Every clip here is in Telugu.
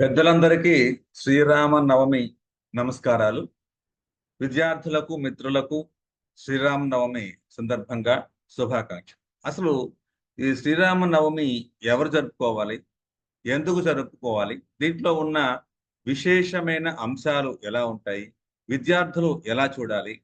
పెద్దలందరికీ శ్రీరామ నవమి నమస్కారాలు. విద్యార్థులకు మిత్రులకు శ్రీరామ నవమి సందర్భంగా శుభాకాంక్ష అసలు ఈ శ్రీరామ నవమి ఎవరు జరుపుకోవాలి? ఎందుకు జరుపుకోవాలి? దీంట్లో ఉన్న విశేషమైన అంశాలు ఎలా ఉంటాయి? విద్యార్థులు ఎలా చూడాలి?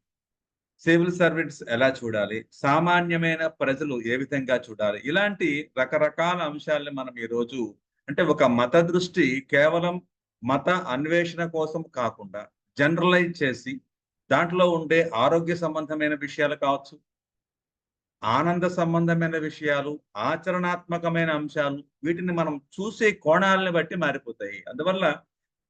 సివిల్ సర్వీస్ ఎలా చూడాలి? సామాన్యమైన ప్రజలు ఏ విధంగా చూడాలి? ఇలాంటి రకరకాల అంశాలను మనం ఈరోజు అంటే ఒక మత దృష్టి కేవలం మత అన్వేషణ కోసం కాకుండా జనరలైజ్ చేసి దాంట్లో ఉండే ఆరోగ్య సంబంధమైన విషయాలు కావచ్చు ఆనంద సంబంధమైన విషయాలు ఆచరణాత్మకమైన అంశాలు వీటిని మనం చూసే కోణాలని బట్టి మారిపోతాయి. అందువల్ల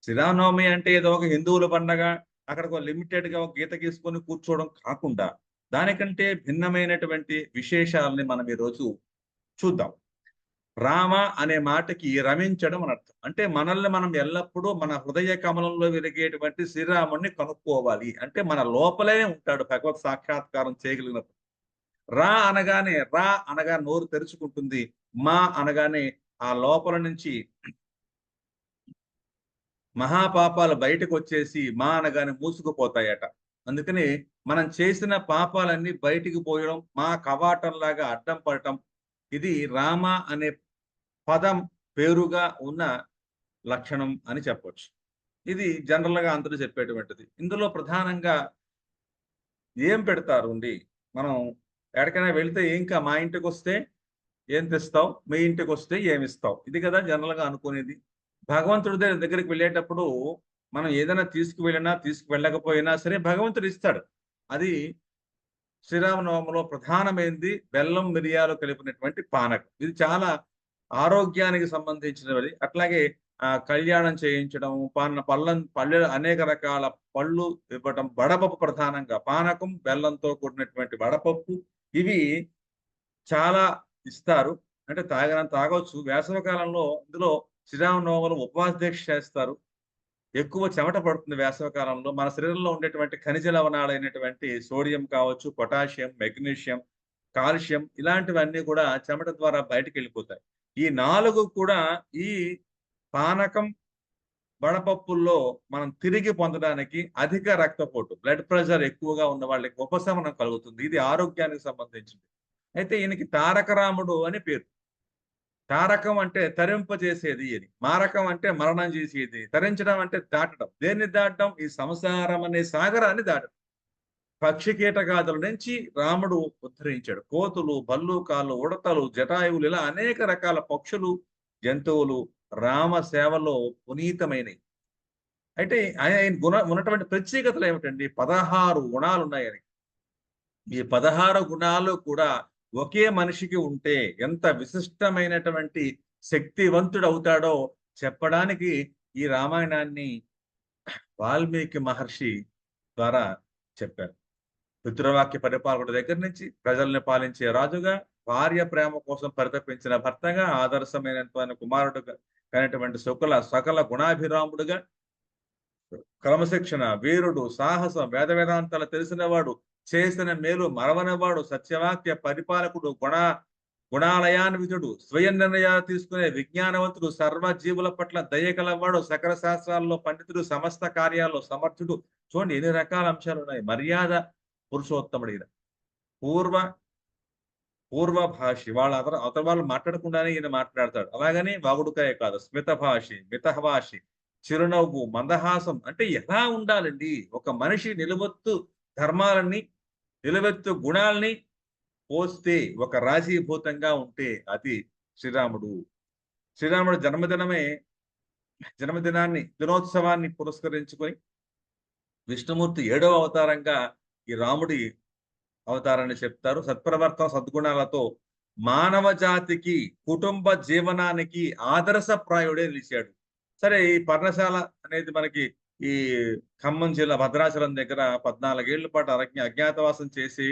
శ్రీరామనవమి అంటే ఏదో ఒక హిందువుల పండగ అక్కడ ఒక లిమిటెడ్గా ఒక గీత గీసుకొని కూర్చోవడం కాకుండా దానికంటే భిన్నమైనటువంటి విశేషాలని మనం ఈరోజు చూద్దాం. రామ అనే మాటకి రమించడం అని అర్థం. అంటే మనల్ని మనం ఎల్లప్పుడూ మన హృదయ కమలంలో వెలిగేటువంటి శ్రీరాముడిని కనుక్కోవాలి. అంటే మన లోపలే ఉంటాడు భగవత్ సాక్షాత్కారం చేయగలిగినప్పుడు. రా అనగానే రా అనగా నోరు తెరుచుకుంటుంది. మా అనగానే ఆ లోపల నుంచి మహాపాపాలు బయటకు వచ్చేసి మా అనగానే మూసుకుపోతాయట. అందుకని మనం చేసిన పాపాలన్నీ బయటికి పోయడం మా కవాటంలాగా అడ్డం పడటం ఇది రామ అనే పదం పేరుగా ఉన్న లక్షణం అని చెప్పొచ్చు. ఇది జనరల్గా అందరూ చెప్పేటువంటిది. ఇందులో ప్రధానంగా ఏం పెడతారు ఉండి మనం ఎక్కడికైనా వెళితే ఇంకా మా ఇంటికి వస్తే ఏం తెస్తావు? మీ ఇంటికి వస్తే ఏమి ఇస్తావు? ఇది కదా జనరల్గా అనుకునేది. భగవంతుడి దగ్గర దగ్గరికి వెళ్ళేటప్పుడు మనం ఏదైనా తీసుకువెళ్ళినా తీసుకువెళ్ళకపోయినా సరే భగవంతుడు ఇస్తాడు. అది శ్రీరామనవమిలో ప్రధానమైనది బెల్లం మిరియాలు కలిపినటువంటి పానకం. ఇది చాలా ఆరోగ్యానికి సంబంధించినది అట్లాగే ఆ కళ్యాణం చేయించడం పాన పళ్ళ పళ్ళ అనేక రకాల పళ్ళు ఇవ్వటం వడపప్పు ప్రధానంగా. పానకం బెల్లంతో కూడినటువంటి వడపప్పు ఇవి చాలా ఇస్తారు. అంటే తాగడం తాగొచ్చు వేసవి కాలంలో ఇందులో శ్రీరామనవములు ఉపవాస దీక్ష చేస్తారు. ఎక్కువ చెమట పడుతుంది వేసవి కాలంలో మన శరీరంలో ఉండేటువంటి ఖనిజ లవణాలైనటువంటి సోడియం కావచ్చు పొటాషియం మెగ్నీషియం కాల్షియం ఇలాంటివన్నీ కూడా చెమట ద్వారా బయటకు వెళ్ళిపోతాయి ఈ నాలుగు కూడా ఈ పానకం వడపప్పుల్లో మనం తిరిగి పొందడానికి అధిక రక్తపోటు బ్లడ్ ప్రెషర్ ఎక్కువగా ఉన్న వాళ్ళకి ఉపశమనం కలుగుతుంది. ఇది ఆరోగ్యానికి సంబంధించింది. అయితే ఈయనకి తారకరాముడు అని పేరు. తారకం అంటే తరింపజేసేది అని. మారకం అంటే మరణం చేసేది. తరించడం అంటే దాటడం. దేన్ని దాటడం? ఈ సంసారం అనే సాగరాన్ని దాటడం. పక్షి కీటకాదుల నుంచి రాముడు ఉద్ధరించాడు. కోతులు భల్లూకాలు ఉడతలు జటాయువులు ఇలా అనేక రకాల పక్షులు జంతువులు రామ సేవలో పునీతమైనవి అయితే ఆయన గుణ ఉన్నటువంటి ప్రత్యేకతలు ఏమిటండి? పదహారు గుణాలు ఉన్నాయని ఈ పదహారు గుణాలు కూడా ఒకే మనిషికి ఉంటే ఎంత విశిష్టమైనటువంటి శక్తివంతుడు అవుతాడో చెప్పడానికి ఈ రామాయణాన్ని వాల్మీకి మహర్షి ద్వారా చెప్పారు. పితృవాక్య పరిపాలకుడి దగ్గర నుంచి ప్రజల్ని పాలించే రాజుగా భార్య ప్రేమ కోసం పరితపించిన భర్తగా ఆదర్శమైనటువంటి కుమారుడుగా అయినటువంటి శుకుల సకల గుణాభిరాముడుగా క్రమశిక్షణ వీరుడు సాహసం వేద వేదాంతాలు తెలిసినవాడు చేసిన మేలు మరవనవాడు సత్యవాక్య పరిపాలకుడు గుణ గుణాలయాన్వితుడు. స్వయం నిర్ణయాలు తీసుకునే విజ్ఞానవంతుడు సర్వ జీవుల పట్ల దయగలవాడు సకల శాస్త్రాల్లో పండితుడు సమస్త కార్యాల్లో సమర్థుడు. చూడండి ఎన్ని రకాల అంశాలు ఉన్నాయి. మర్యాద పురుషోత్తముడు ఈయన. పూర్వ పూర్వ భాషి. వాళ్ళ అతను అవతల వాళ్ళు మాట్లాడకుండానే ఈయన మాట్లాడతాడు. అలాగని వాగుడుకాయ కాదు. స్మిత భాషి మిత భాషి చిరునవ్వు మందహాసం. అంటే ఎలా ఉండాలండి? ఒక మనిషి నిలవత్తు ధర్మాలని నిలవెత్తు గుణాలని పోస్తే ఒక రాశీభూతంగా ఉంటే అది శ్రీరాముడు. శ్రీరాముడు జన్మదినమే జన్మదినాన్ని దినోత్సవాన్ని పురస్కరించుకొని విష్ణుమూర్తి ఏడవ అవతారంగా ఈ రాముడి అవతారాన్ని చెప్తారు. సత్ప్రవర్తన సద్గుణాలతో మానవ జాతికి కుటుంబ జీవనానికి ఆదర్శప్రాయుడే నిలిచాడు. సరే ఈ పర్ణశాల అనేది మనకి ఈ ఖమ్మం జిల్లా భద్రాచలం దగ్గర పద్నాలుగేళ్ళ పాటు అరజ్ఞ అజ్ఞాతవాసం చేసి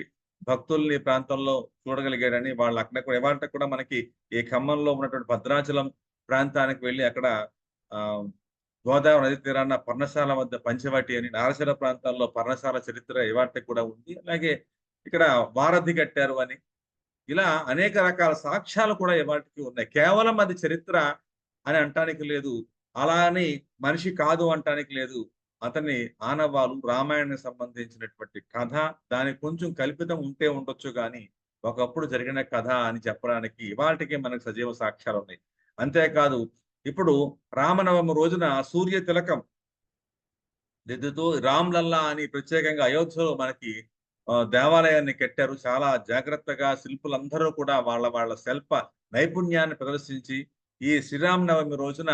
భక్తుల్ని ప్రాంతంలో చూడగలిగాడని వాళ్ళు అక్కడ కూడా ఇవాళ కూడా మనకి ఈ ఖమ్మంలో ఉన్నటువంటి భద్రాచలం ప్రాంతానికి వెళ్ళి అక్కడ ఆ గోదావరి నది తీరాన పర్ణశాల వద్ద పంచవటి అని నారశల ప్రాంతాల్లో పర్ణశాల చరిత్ర ఇవాళ కూడా ఉంది. అలాగే ఇక్కడ వారధి కట్టారు అని. ఇలా అనేక రకాల సాక్ష్యాలు కూడా ఇవాటికి ఉన్నాయి. కేవలం అది చరిత్ర అని అంటానికి లేదు. అలా అని మనిషి కాదు అంటానికి లేదు. అతని ఆనవాలు రామాయణానికి సంబంధించినటువంటి కథ దానికి కొంచెం కల్పితం ఉంటే ఉండొచ్చు కానీ ఒకప్పుడు జరిగిన కథ అని చెప్పడానికి ఇవాటికి మనకు సజీవ సాక్ష్యాలు ఉన్నాయి. అంతేకాదు ఇప్పుడు రామనవమి రోజున సూర్య తిలకం దిద్దుతూ రామ్లల్లా అని ప్రత్యేకంగా అయోధ్యలో మనకి దేవాలయాన్ని కట్టారు. చాలా జాగ్రత్తగా శిల్పులందరూ కూడా వాళ్ళ వాళ్ళ శిల్ప నైపుణ్యాన్ని ప్రదర్శించి ఈ శ్రీరామ నవమి రోజున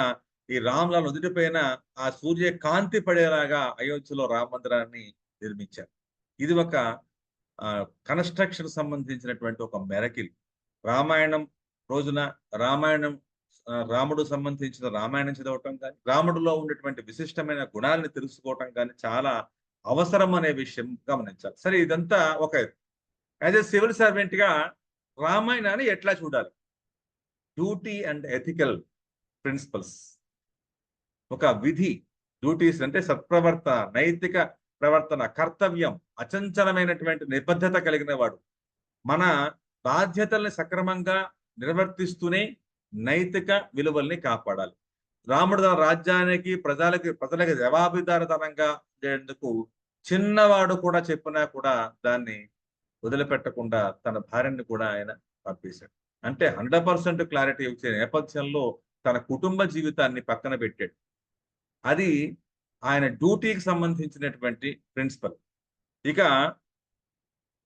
ఈ రామ్ల నుదుటిపైన ఆ సూర్య కాంతి పడేలాగా అయోధ్యలో రామ మందిరాన్ని నిర్మించారు. ఇది ఒక కన్స్ట్రక్షన్ సంబంధించినటువంటి ఒక మెరకిల్. రామాయణం రోజున రామాయణం రాముడు సంబంధించిన రామాయణం చదవటం కానీ రాముడిలో ఉన్నటువంటి విశిష్టమైన గుణాలను తెలుసుకోవటం కానీ చాలా అవసరం అనే విషయం గమనించాలి. సరే ఇదంతా ఒక యాజ్ ఎ సివిల్ సర్వెంట్గా రామాయణాన్ని ఎట్లా చూడాలి? Duty and ethical principles. ఒక విధి డ్యూటీస్ అంటే సత్ప్రవర్త నైతిక ప్రవర్తన కర్తవ్యం అచంచలమైనటువంటి నిబద్ధత కలిగిన వాడు మన బాధ్యతల్ని సక్రమంగా నిర్వర్తిస్తూనే నైతిక విలువల్ని కాపాడాలి. రాముడు తన రాజ్యానికి ప్రజలకి ప్రజలకి జవాబుదారితనంగా ఉండేందుకు చిన్నవాడు కూడా చెప్పినా కూడా దాన్ని వదిలిపెట్టకుండా తన భార్యని కూడా ఆయన పంపేశాడు. అంటే హండ్రెడ్ పర్సెంట్ క్లారిటీ ఇచ్చే నేపథ్యంలో తన కుటుంబ జీవితాన్ని పక్కన పెట్టాడు. అది ఆయన డ్యూటీకి సంబంధించినటువంటి ప్రిన్సిపల్. ఇక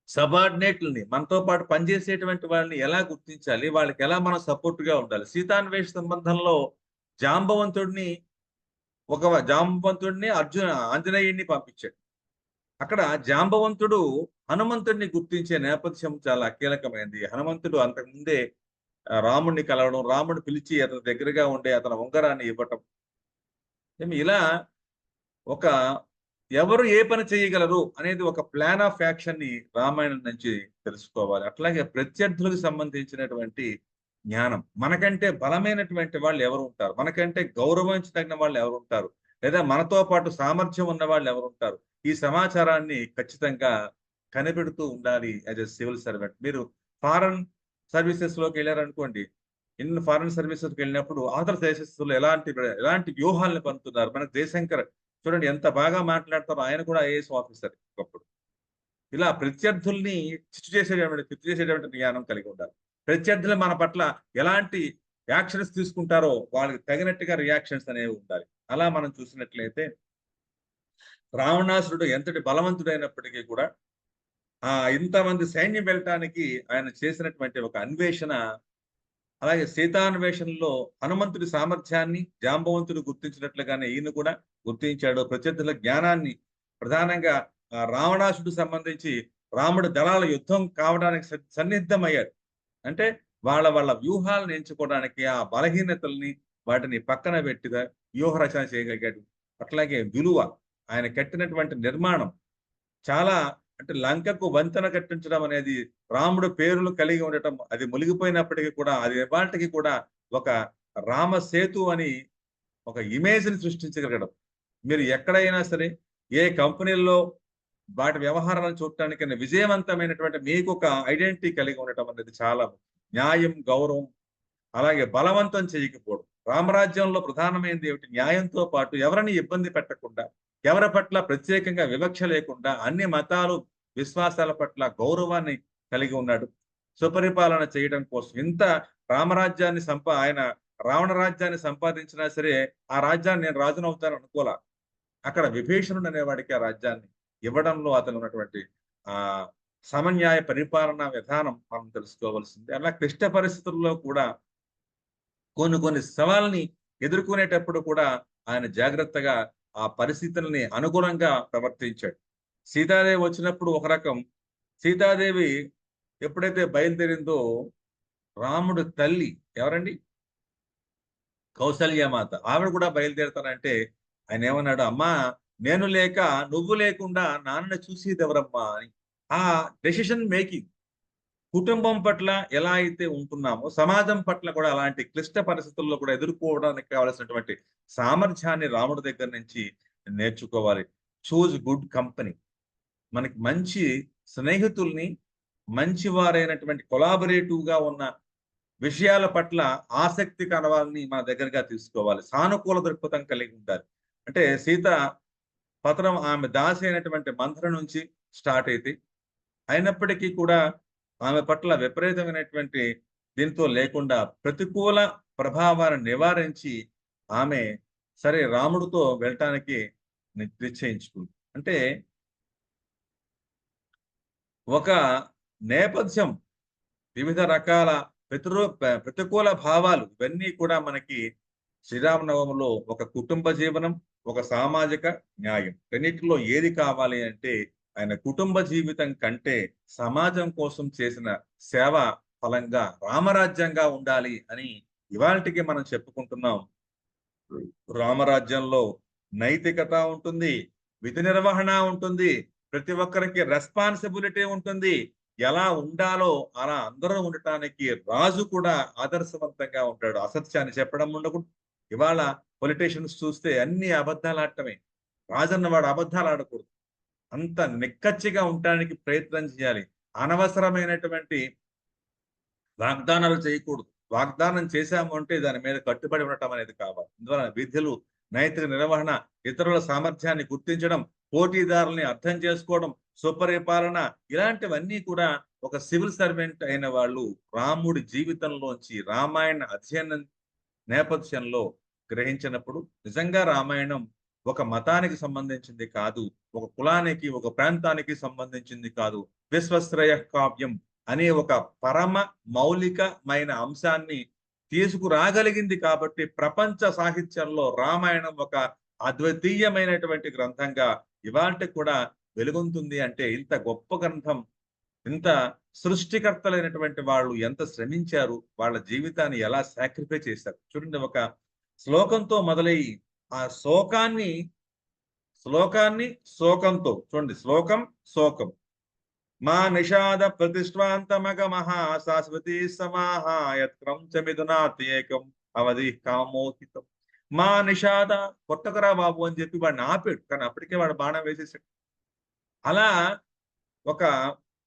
సబార్డినేట్లని మనతో పాటు పనిచేసేటువంటి వాళ్ళని ఎలా గుర్తించాలి? వాళ్ళకి ఎలా మనం సపోర్ట్గా ఉండాలి? సీతాన్వేష సంబంధంలో జాంబవంతుడిని ఒక జాంబవంతుడిని అర్జున ఆంజనేయుడిని పంపించాడు. అక్కడ జాంబవంతుడు హనుమంతుడిని గుర్తించే నేపథ్యం చాలా కీలకమైనది హనుమంతుడు అంతకుముందే రాముడిని కలవడం రాముడు పిలిచి అతని దగ్గరగా ఉండే అతని ఉంగరాన్ని ఇవ్వటం ఇలా ఒక ఎవరు ఏ పని చేయగలరు అనేది ఒక ప్లాన్ ఆఫ్ యాక్షన్ని రామాయణం నుంచి తెలుసుకోవాలి. అట్లాగే ప్రత్యర్థులకు సంబంధించినటువంటి జ్ఞానం. మనకంటే బలమైనటువంటి వాళ్ళు ఎవరు ఉంటారు? మనకంటే గౌరవించదగిన వాళ్ళు ఎవరు ఉంటారు? లేదా మనతో పాటు సామర్థ్యం ఉన్న వాళ్ళు ఎవరు ఉంటారు? ఈ సమాచారాన్ని ఖచ్చితంగా కనిపెడుతూ ఉండాలి యాజ్ ఎ సివిల్ సర్వెంట్ మీరు ఫారెన్ సర్వీసెస్లోకి వెళ్ళారనుకోండి ఇన్ని ఫారెన్ సర్వీసెస్కి వెళ్ళినప్పుడు ఆంధ్ర దేశస్తులు ఎలాంటి ఎలాంటి వ్యూహాలను పంపుతున్నారు? మనకు జయశంకర్ చూడండి ఎంత బాగా మాట్లాడతారో ఆయన కూడా ఐఏఎస్ ఆఫీసర్ ఒకప్పుడు. ఇలా ప్రత్యర్థుల్ని చిచ్చు చేసేటువంటి చిచ్చు చేసేటువంటి జ్ఞానం కలిగి ఉండాలి. ప్రత్యర్థులు మన పట్ల ఎలాంటి యాక్షన్స్ తీసుకుంటారో వాళ్ళకి తగినట్టుగా రియాక్షన్స్ అనేవి ఉండాలి. అలా మనం చూసినట్లయితే రావణాసురుడు ఎంతటి బలవంతుడైనప్పటికీ కూడా ఆ ఇంతమంది సైన్యం వెళ్ళటానికి ఆయన చేసినటువంటి ఒక అన్వేషణ అలాగే సీతాన్వేషణలో హనుమంతుడి సామర్థ్యాన్ని జాంబవంతుడు గుర్తించినట్లుగానే ఈయన కూడా గుర్తించాడు. ప్రత్యర్థుల జ్ఞానాన్ని ప్రధానంగా రావణాసుడు సంబంధించి రాముడు దళాల యుద్ధం కావడానికి స- సన్నిద్ధమయ్యాడు అంటే వాళ్ళ వాళ్ళ వ్యూహాలను ఎంచుకోవడానికి ఆ బలహీనతల్ని వాటిని పక్కన పెట్టిగా వ్యూహ రచన చేయగలిగాడు. అట్లాగే విలువ ఆయన కట్టినటువంటి నిర్మాణం చాలా అంటే లంకకు వంతెన కట్టించడం అనేది రాముడు పేరులు కలిగి ఉండటం అది మునిగిపోయినప్పటికీ కూడా అది ఇవాటికి కూడా ఒక రామ సేతు అని ఒక ఇమేజ్ని సృష్టించగలగడం. మీరు ఎక్కడైనా సరే ఏ కంపెనీల్లో వాటి వ్యవహారాలను చూడటానికి విజయవంతమైనటువంటి మీకు ఒక ఐడెంటిటీ కలిగి ఉండటం అనేది చాలా న్యాయం గౌరవం అలాగే బలవంతం చేయకపోవడం. రామరాజ్యంలో ప్రధానమైనది ఏమిటి? న్యాయంతో పాటు ఎవరిని ఇబ్బంది పెట్టకుండా ఎవరి పట్ల ప్రత్యేకంగా వివక్ష లేకుండా అన్ని మతాలు విశ్వాసాల పట్ల గౌరవాన్ని కలిగి ఉన్నాడు. సుపరిపాలన చేయడం కోసం ఇంత రామరాజ్యాన్ని సంప ఆయన రావణ రాజ్యాన్ని సంపాదించినా సరే ఆ రాజ్యాన్ని నేను రాజునవుతాను అనుకోలే. అక్కడ విభీషణుడు అనేవాడికి ఆ రాజ్యాన్ని ఇవ్వడంలో అతను ఉన్నటువంటి ఆ సమన్యాయ పరిపాలన విధానం మనం తెలుసుకోవాల్సింది. అలా క్లిష్ట పరిస్థితుల్లో కూడా కొన్ని కొన్ని సవాల్ని ఎదుర్కొనేటప్పుడు కూడా ఆయన జాగ్రత్తగా ఆ పరిస్థితుల్ని అనుగుణంగా ప్రవర్తించాడు. సీతాదేవి వచ్చినప్పుడు ఒక రకం. సీతాదేవి ఎప్పుడైతే బయలుదేరిందో రాముడు తల్లి ఎవరండి? కౌసల్యమాత. ఆవిడ కూడా బయలుదేరుతానంటే ఆయన ఏమన్నాడు అమ్మా నేను లేక నువ్వు లేకుండా నాన్న చూసేది ఎవరమ్మా? అని. ఆ డెసిషన్ మేకింగ్ కుటుంబం పట్ల ఎలా అయితే ఉంటున్నామో సమాజం పట్ల కూడా అలాంటి క్లిష్ట పరిస్థితుల్లో కూడా ఎదుర్కోవడానికి కావాల్సినటువంటి సామర్థ్యాన్ని రాముడి దగ్గర నుంచి నేర్చుకోవాలి. చూజ్ గుడ్ కంపెనీ మనకి మంచి స్నేహితుల్ని మంచి వారైనటువంటి కొలాబరేటివ్గా ఉన్న విషయాల పట్ల ఆసక్తి కనవాలని మన దగ్గరగా తీసుకోవాలి. సానుకూల దృక్పథం కలిగి ఉండాలి. అంటే సీత పత్రం ఆమె దాసి అయినటువంటి మంత్ర నుంచి స్టార్ట్ అయితే అయినప్పటికీ కూడా ఆమె పట్ల విపరీతమైనటువంటి దీంతో లేకుండా ప్రతికూల ప్రభావాన్ని నివారించి ఆమె సరే రాముడితో వెళ్ళటానికి నిశ్చయించుకుంది. అంటే ఒక నేపథ్యం వివిధ రకాల ప్రతిరూ ప్రతికూల భావాలు ఇవన్నీ కూడా మనకి శ్రీరామనవమిలో ఒక కుటుంబ జీవనం ఒక సామాజిక న్యాయం. రెండింటిలో ఏది కావాలి అంటే ఆయన కుటుంబ జీవితం కంటే సమాజం కోసం చేసిన సేవ ఫలంగా రామరాజ్యంగా ఉండాలి అని ఇవాళకి మనం చెప్పుకుంటున్నాం. రామరాజ్యంలో నైతికత ఉంటుంది విధి నిర్వహణ ఉంటుంది ప్రతి ఒక్కరికి రెస్పాన్సిబిలిటీ ఉంటుంది. ఎలా ఉండాలో అలా అందరూ ఉండటానికి రాజు కూడా ఆదర్శవంతంగా ఉంటాడు. అసత్యాన్ని చెప్పడం ఉండకూడదు. ఇవాళ పొలిటీషియన్స్ చూస్తే అన్ని అబద్ధాలు ఆడటమే. రాజన్నవాడు అబద్ధాలు ఆడకూడదు. అంత నిక్కచ్చిగా ఉండటానికి ప్రయత్నం చేయాలి. అనవసరమైనటువంటి వాగ్దానాలు చేయకూడదు. వాగ్దానం చేశాము అంటే దాని మీద కట్టుబడి ఉండటం అనేది కావాలి. అందువలన విధులు నైతిక నిర్వహణ ఇతరుల సామర్థ్యాన్ని గుర్తించడం పోటీదారుల్ని అర్థం చేసుకోవడం సుపరిపాలన ఇలాంటివన్నీ కూడా ఒక సివిల్ సర్వెంట్ అయిన వాళ్ళు రాముడి జీవితంలోంచి రామాయణ అధ్యయనం నేపథ్యంలో గ్రహించినప్పుడు నిజంగా రామాయణం ఒక మతానికి సంబంధించింది కాదు ఒక కులానికి ఒక ప్రాంతానికి సంబంధించింది కాదు విశ్వశ్రయ కావ్యం అనే ఒక పరమ మౌలికమైన అంశాన్ని తీసుకురాగలిగింది కాబట్టి ప్రపంచ సాహిత్యంలో రామాయణం ఒక అద్వితీయమైనటువంటి గ్రంథంగా ఇవాళ కూడా వెలుగొందుతుంది అంటే ఇంత గొప్ప గ్రంథం ఇంత సృష్టికర్తలైనటువంటి వాళ్ళు ఎంత శ్రమించారు వాళ్ళ జీవితాన్ని ఎలా సాక్రిఫై చేశారు. చూడండి ఒక శ్లోకంతో మొదలై ఆ శోకాన్ని శ్లోకాన్ని శోకంతో చూడండి శ్లోకం శోకం. మా నిషాద ప్రతిష్టాంతమగ మహా శాశ్వతి సమాహాయత్రం చ మిథునాత్యేకం అవధి కామోహితం. మా నిషాద కొట్టకరా బాబు అని చెప్పి వాడిని ఆపాడు. కానీ అప్పటికే వాడు బాణం వేసేసాడు. అలా ఒక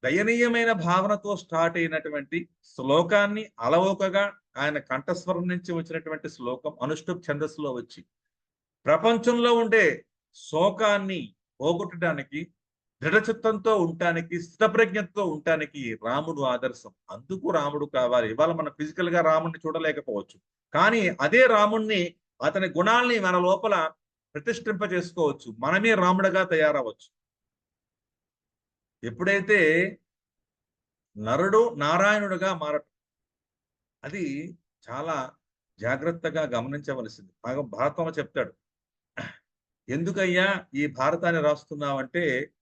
దయనీయమైన భావనతో స్టార్ట్ అయినటువంటి శ్లోకాన్ని అలవోకగా ఆయన కంఠస్వరం నుంచి వచ్చినటువంటి శ్లోకం అనుష్ఠుప్ ఛందస్సులో వచ్చి ప్రపంచంలో ఉండే శోకాన్ని పోగొట్టడానికి దృఢచిత్తంతో ఉండటానికి స్థితప్రజ్ఞతో ఉండటానికి రాముడు ఆదర్శం. అందుకు రాముడు కావాలి. ఇవాళ మనం ఫిజికల్గా రాముడిని చూడలేకపోవచ్చు. కానీ అదే రాముణ్ణి అతని గుణాల్ని మన లోపల ప్రతిష్ఠింప చేసుకోవచ్చు మనమే రాముడుగా తయారవచ్చు. ఎప్పుడైతే నరుడు నారాయణుడుగా మారటం అది చాలా జాగ్రత్తగా గమనించవలసింది. బాగా భారతంలో చెప్తాడు. ఎందుకయ్యా ఈ భారతాన్ని రాస్తున్నావంటే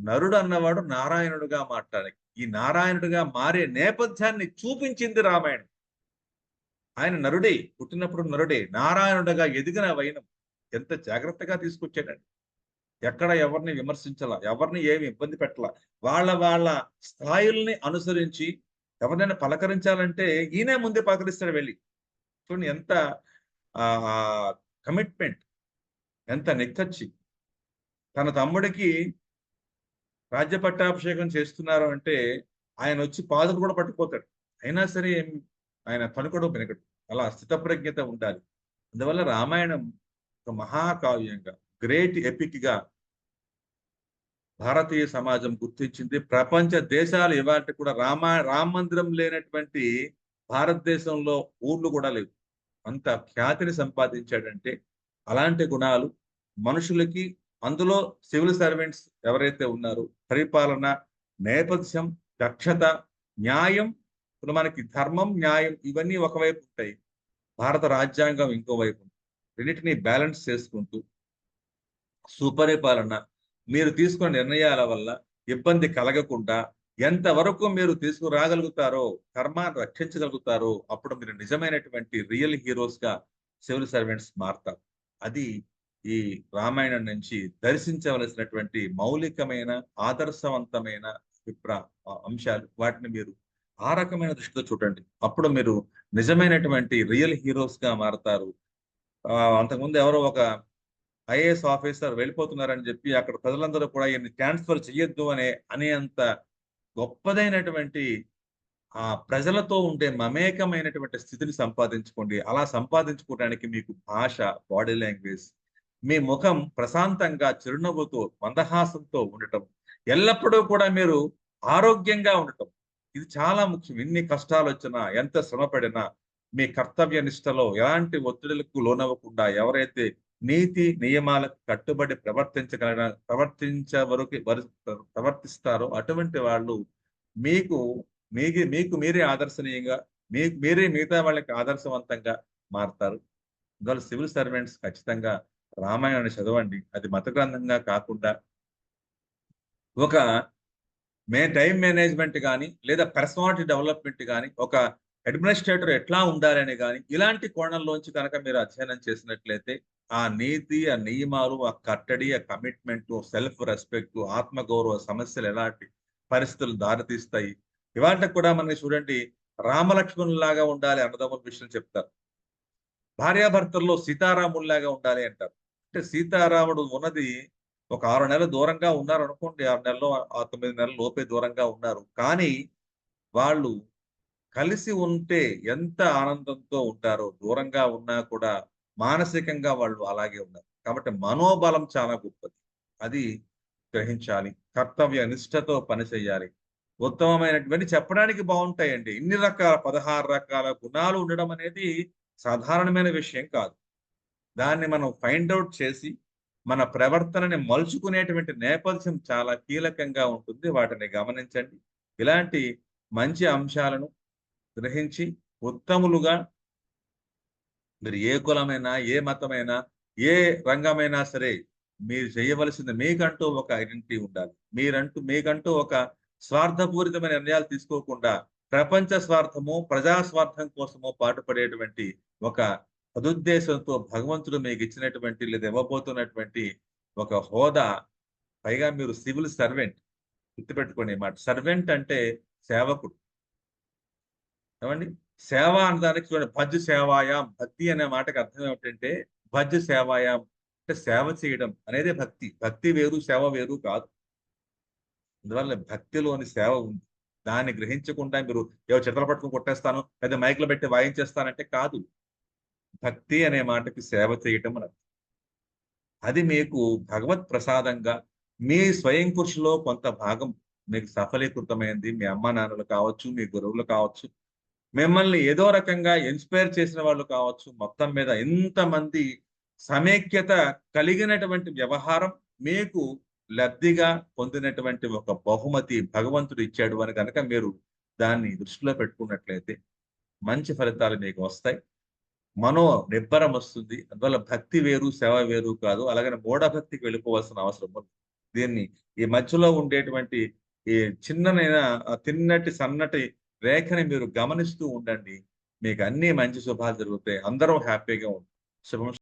నరుడు అన్నవాడు నారాయణుడుగా మారటానికి. ఈ నారాయణుడిగా మారే నేపథ్యాన్ని చూపించింది రామాయణం. ఆయన నరుడే పుట్టినప్పుడు నరుడే నారాయణుడగా ఎదిగిన వైనం. ఎంత జాగ్రత్తగా తీసుకొచ్చాడండి. ఎక్కడ ఎవరిని విమర్శించాల ఎవరిని ఏమి ఇబ్బంది పెట్టాల వాళ్ళ వాళ్ళ స్థాయిల్ని అనుసరించి ఎవరినైనా పలకరించాలంటే ఈయనే ముందే పలకరిస్తాడు వెళ్ళి. చూడండి ఎంత ఆ కమిట్మెంట్ ఎంత నిక్కచ్చి. తన తమ్ముడికి రాజ్య పట్టాభిషేకం చేస్తున్నారు అంటే ఆయన వచ్చి పాదులు కూడా పట్టుకుపోతాడు. అయినా సరే ఆయన తణుకడు పెనకడు అలా స్థితప్రజ్ఞత ఉండాలి. అందువల్ల రామాయణం ఒక మహాకావ్యంగా గ్రేట్ ఎపిక్గా భారతీయ సమాజం గుర్తించింది. ప్రపంచ దేశాలు ఇవాళ కూడా రామా రామ మందిరం లేనటువంటి భారతదేశంలో ఊర్లు కూడా లేవు. అంత ఖ్యాతిని సంపాదించాడంటే అలాంటి గుణాలు మనుషులకి అందులో సివిల్ సర్వెంట్స్ ఎవరైతే ఉన్నారో పరిపాలన నేపథ్యం దక్షత న్యాయం ఇప్పుడు మనకి ధర్మం న్యాయం ఇవన్నీ ఒకవైపు ఉంటాయి. భారత రాజ్యాంగం ఇంకోవైపు రెండింటిని బ్యాలెన్స్ చేసుకుంటూ సుపరిపాలన మీరు తీసుకున్న నిర్ణయాల వల్ల ఇబ్బంది కలగకుండా ఎంతవరకు మీరు తీసుకురాగలుగుతారో ధర్మాన్ని రక్షించగలుగుతారో అప్పుడు మీరు నిజమైనటువంటి రియల్ హీరోస్గా సివిల్ సర్వెంట్స్ మారుతారు. అది ఈ రామాయణం నుంచి దర్శించవలసినటువంటి మౌలికమైన ఆదర్శవంతమైన విప్ర అంశాలు. వాటిని మీరు ఆ రకమైన దృష్టితో చూడండి. అప్పుడు మీరు నిజమైనటువంటి రియల్ హీరోస్గా మారతారు. ఆ అంతకుముందు ఎవరో ఒక ఐఏఎస్ ఆఫీసర్ వెళ్ళిపోతున్నారని చెప్పి అక్కడ ప్రజలందరూ కూడా ఈయన్ని ట్రాన్స్ఫర్ చేయొద్దు అనే అనేంత గొప్పదైనటువంటి ఆ ప్రజలతో ఉండే మమేకమైనటువంటి స్థితిని సంపాదించుకోండి. అలా సంపాదించుకోవడానికి మీకు భాష బాడీ లాంగ్వేజ్ మీ ముఖం ప్రశాంతంగా చిరునవ్వుతో మందహాసంతో ఉండటం ఎల్లప్పుడూ కూడా మీరు ఆరోగ్యంగా ఉండటం ఇది చాలా ముఖ్యం. ఎన్ని కష్టాలు వచ్చినా ఎంత శ్రమ పడినా మీ కర్తవ్య నిష్టలో ఎలాంటి ఒత్తిడులకు లోనవ్వకుండా ఎవరైతే నీతి నియమాలకు కట్టుబడి ప్రవర్తించగల ప్రవర్తించే వరకు ప్రవర్తిస్తారో అటువంటి వాళ్ళు మీకు మీకు మీకు మీరే ఆదర్శనీయంగా మీకు మీరే మిగతా వాళ్ళకి ఆదర్శవంతంగా మారుతారు. అందువల్ల సివిల్ సర్వెంట్స్ ఖచ్చితంగా రామాయణాన్ని చదవండి. అది మత గ్రంథంగా కాకుండా ఒక మే టైం మేనేజ్మెంట్ కానీ లేదా పర్సనాలిటీ డెవలప్మెంట్ కానీ ఒక అడ్మినిస్ట్రేటర్ ఎట్లా ఉండాలని కానీ ఇలాంటి కోణంలోంచి కనుక మీరు అధ్యయనం చేసినట్లయితే ఆ నీతి ఆ నియమాలు ఆ కట్టడి ఆ కమిట్మెంట్ సెల్ఫ్ రెస్పెక్ట్ ఆత్మగౌరవ సమస్యలు ఎలాంటి పరిస్థితులు దారితీస్తాయి? ఇవాళ కూడా మనకి చూడండి రామలక్ష్మణులాగా ఉండాలి అన్నదమ్ముల విషయం చెప్తారు. భార్యాభర్తల్లో సీతారాముల్లాగా ఉండాలి అంటారు. అంటే సీతారాముడు ఉన్నది ఒక ఆరు నెలలు దూరంగా ఉన్నారు అనుకోండి ఆరు నెలలు ఆ తొమ్మిది నెలలు లోపే దూరంగా ఉన్నారు. కానీ వాళ్ళు కలిసి ఉంటే ఎంత ఆనందంతో ఉంటారో దూరంగా ఉన్నా కూడా మానసికంగా వాళ్ళు అలాగే ఉన్నారు. కాబట్టి మనోబలం చాలా గొప్పది. అది గ్రహించాలి. కర్తవ్య నిష్ఠతో పనిచేయాలి ఉత్తమమైనటువంటి చెప్పడానికి బాగుంటాయండి. ఇన్ని రకాల పదహారు రకాల గుణాలు ఉండడం అనేది సాధారణమైన విషయం కాదు. దాన్ని మనం ఫైండ్ అవుట్ చేసి మన ప్రవర్తనని మలుచుకునేటువంటి నేపథ్యం చాలా కీలకంగా ఉంటుంది. వాటిని గమనించండి. ఇలాంటి మంచి అంశాలను గ్రహించి ఉత్తములుగా మీరు ఏ కులమైనా ఏ మతమైనా ఏ రంగమైనా సరే మీరు చేయవలసింది మీకంటూ ఒక ఐడెంటిటీ ఉండాలి. మీరంటూ మీకంటూ ఒక స్వార్థపూరితమైన నిర్ణయాలు తీసుకోకుండా ప్రపంచ స్వార్థము ప్రజా స్వార్థం కోసము పాటుపడేటువంటి ఒక సదుద్దేశంతో భగవంతుడు మీకు ఇచ్చినటువంటి లేదా ఇవ్వబోతున్నటువంటి ఒక హోదా పైగా మీరు సివిల్ సర్వెంట్ గుర్తుపెట్టుకోండి మాట. సర్వెంట్ అంటే సేవకుడు. ఏమండి? సేవ అనడానికి చూడండి భజ్ సేవాయాం భక్తి అనే మాటకి అర్థం ఏమిటంటే భజ్ సేవాయాం అంటే సేవ చేయడం అనేది భక్తి. భక్తి వేరు సేవ వేరు కాదు. అందువల్ల భక్తిలోని సేవ ఉంది. దాన్ని గ్రహించకుండా మీరు ఏవో చిత్రలు పట్టుకుని కొట్టేస్తాను లేదా మైక్లో పెట్టి వాయించేస్తానంటే కాదు. భక్తి అనే మాటకి సేవ చేయటం అని అది మీకు భగవత్ ప్రసాదంగా మీ స్వయం కృషిలో కొంత భాగం మీకు సఫలీకృతమైంది. మీ అమ్మ నాన్నలు కావచ్చు మీ గురువులు కావచ్చు మిమ్మల్ని ఏదో రకంగా ఇన్స్పైర్ చేసిన వాళ్ళు కావచ్చు మొత్తం మీద ఎంతమంది సమైక్యత కలిగినటువంటి వ్యవహారం మీకు లబ్ధిగా పొందినటువంటి ఒక బహుమతి భగవంతుడు ఇచ్చాడు అని కనుక మీరు దాన్ని దృష్టిలో పెట్టుకున్నట్లయితే మంచి ఫలితాలు మీకు వస్తాయి. మనో నిబ్బరం వస్తుంది అందువల్ల భక్తి వేరు సేవ వేరు కాదు. అలాగని మూఢభక్తికి వెళ్ళిపోవాల్సిన అవసరం ఉంది. దీన్ని ఈ మధ్యలో ఉండేటువంటి ఈ చిన్ననైన తిన్నటి సన్నటి రేఖని మీరు గమనిస్తూ ఉండండి. మీకు అన్ని మంచి శుభాలు జరుగుతాయి. అందరం హ్యాపీగా ఉంటారు శుభం